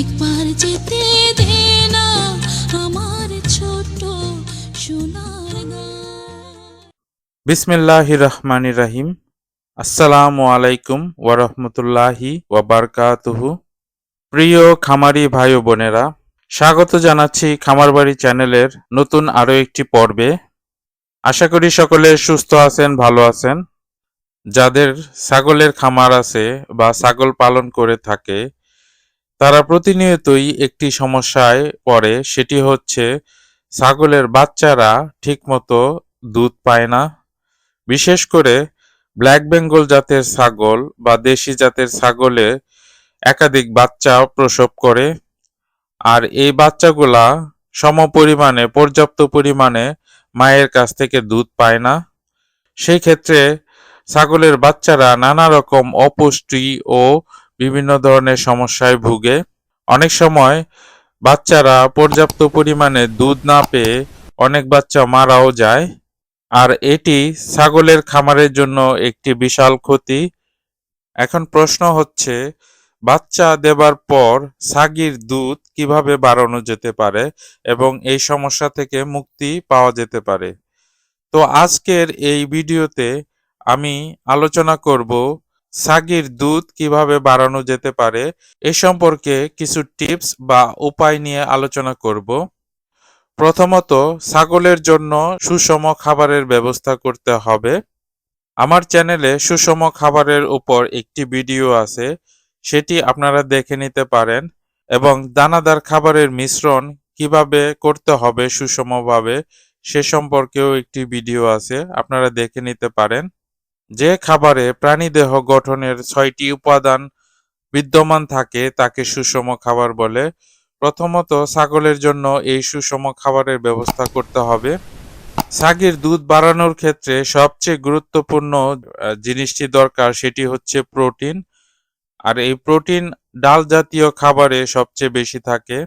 একবার যেতে দে না আমার ছোট সোনার বিসমিল্লাহ রহমানির রাহিম। আসসালামু আলাইকুম ওয়ারহমতুল্লাহি ওয়াবারকাতুহু প্রিয় খামারি ভাই বোনেরা, স্বাগত জানাচ্ছি খামারবাড়ি চ্যানেলের নতুন আরও একটি পর্বে। আশা করি সকলে সুস্থ আছেন, ভালো আছেন। যাদের ছাগলের খামার আছে বা ছাগল পালন করে থাকে তারা প্রতিনিয়তই একটি সমস্যায় পড়ে, সেটি হচ্ছে ছাগলের বাচ্চারা ঠিকমতো দুধ পায় না। বিশেষ করে ব্ল্যাক বেঙ্গল জাতের ছাগল বা দেশি জাতের ছাগলে একাধিক বাচ্চা প্রসব করে, আর এই বাচ্চাগুলা সম পরিমাণে পর্যাপ্ত পরিমাণে মায়ের কাছ থেকে দুধ পায় না। সেই ক্ষেত্রে ছাগলের বাচ্চারা নানা রকম অপুষ্টি ও বিভিন্ন ধরনের সমস্যায় ভুগে। অনেক সময় বাচ্চারা পর্যাপ্ত পরিমাণে দুধ না পেয়ে অনেক বাচ্চা মারাও যায়। আর এটি ছাগলের খামারের জন্য একটি বিশাল ক্ষতি। এখন প্রশ্ন হচ্ছে, বাচ্চা দেবার পর ছাগির দুধ কীভাবে বাড়ানো যেতে পারে এবং এই সমস্যা থেকে মুক্তি পাওয়া যেতে পারে? তো আজকের এই ভিডিওতে আমি আলোচনা করব ছাগির দুধ কীভাবে বাড়ানো যেতে পারে এ সম্পর্কে কিছু টিপস বা উপায় নিয়ে আলোচনা করব। প্রথমত, ছাগলের জন্য সুষম খাবারের ব্যবস্থা করতে হবে। আমার চ্যানেলে সুষম খাবারের উপর একটি ভিডিও আছে, সেটি আপনারা দেখে নিতে পারেন এবং দানাদার খাবারের মিশ্রণ কীভাবে করতে হবে সুষমভাবে সে সম্পর্কেও একটি ভিডিও আছে, আপনারা দেখে নিতে পারেন। যে খাবারে প্রাণীদেহ গঠনের ছয়টি উপাদান বিদ্যমান থাকে, তাকে সুষম খাবার বলে। প্রথমত, ছাগলের জন্য এই সুষম খাবারের ব্যবস্থা করতে হবে। ছাগের দুধ বাড়ানোর ক্ষেত্রে সবচেয়ে গুরুত্বপূর্ণ জিনিসটি দরকার, সেটি হচ্ছে প্রোটিন। আর এই প্রোটিন ডাল জাতীয় খাবারে সবচেয়ে বেশি থাকে।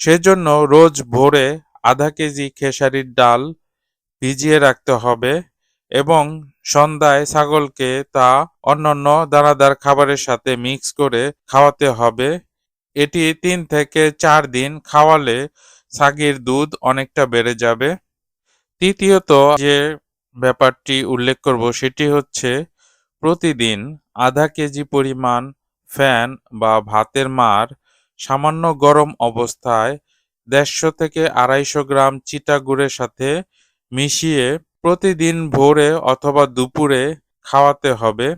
সেজন্য রোজ ভোরে আধা কেজি খেসারির ডাল ভিজিয়ে রাখতে হবে। এবং সন্ধ্যায় ছাগলকে তা অন্যান্য দানাদার খাবারের সাথে মিক্স করে খাওয়াতে হবে। এটি তিন থেকে চার দিন খাওয়ালে ছাগির দুধ অনেকটা বেড়ে যাবে। তৃতীয়ত যে ব্যাপারটি উল্লেখ করব সেটি হচ্ছে, প্রতিদিন আধা কেজি পরিমাণ ফ্যান বা ভাতের মার সামান্য গরম অবস্থায় দেড়শো থেকে আড়াইশো গ্রাম চিটা গুড়ের সাথে মিশিয়ে প্রতিদিন ভোরে অথবা দুপুরে খাওয়াতে হবে।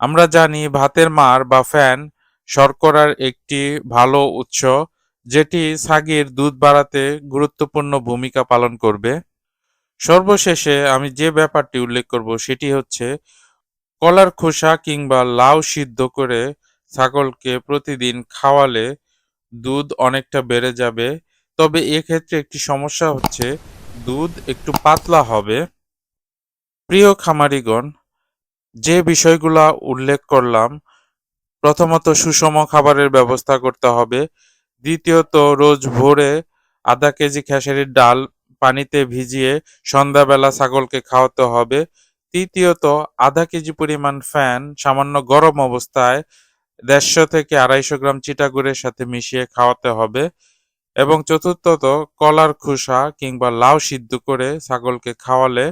আমরা জানি ভাতের মার বা ফ্যান শর্করার একটি ভালো উৎস, যেটি সাগির দুধ বাড়াতে গুরুত্বপূর্ণ ভূমিকা পালন করবে। সর্বশেষে আমি যে ব্যাপারটি উল্লেখ করব সেটি হচ্ছে, কলার খোসা কিংবা লাউ সিদ্ধ করে ছাগলকে প্রতিদিন খাওয়ালে দুধ অনেকটা বেড়ে যাবে। তবে এক্ষেত্রে একটি সমস্যা হচ্ছে দুধ একটু পাতলা হবে। প্রিয় খামারিগণ, যে বিষয়গুলা উল্লেখ করলাম, প্রথমত সুষম খাবারের ব্যবস্থা করতে হবে। দ্বিতীয়ত, রোজ ভোরে আধা কেজি খেসারির ডাল পানিতে ভিজিয়ে সন্ধ্যাবেলা ছাগলকে খাওয়াতে হবে। তৃতীয়ত, আধা কেজি পরিমাণ ফ্যান সামান্য গরম অবস্থায় দেড়শো থেকে আড়াইশো গ্রাম চিটাগুড়ের সাথে মিশিয়ে খাওয়াতে হবে। এবং চতুর্থত কলার খোসা কিংবা লাউ সিদ্ধ করে ছাগলকে খাওয়ালে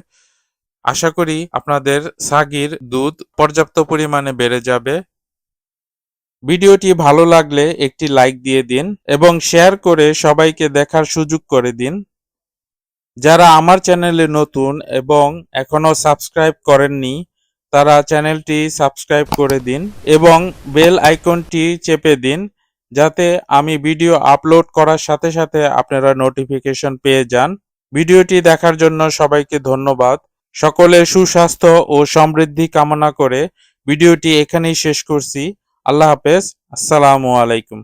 আশা করি আপনাদের সাগির দুধ পর্যাপ্ত পরিমাণে বেড়ে যাবে। ভিডিওটি ভালো লাগলে একটি লাইক দিয়ে দিন এবং শেয়ার করে সবাইকে দেখার সুযোগ করে দিন। যারা আমার চ্যানেলে নতুন এবং এখনও সাবস্ক্রাইব করেননি, তারা চ্যানেলটি সাবস্ক্রাইব করে দিন এবং বেল আইকনটি চেপে দিন। যাতে আমি ভিডিও আপলোড করার সাথে সাথে আপনারা নোটিফিকেশন পেয়ে যান। ভিডিওটি দেখার জন্য সবাইকে ধন্যবাদ। সকলের সুস্বাস্থ্য ও সমৃদ্ধি কামনা করে ভিডিওটি এখানেই শেষ করছি। আল্লাহ হাফেজ। আসসালামু আলাইকুম।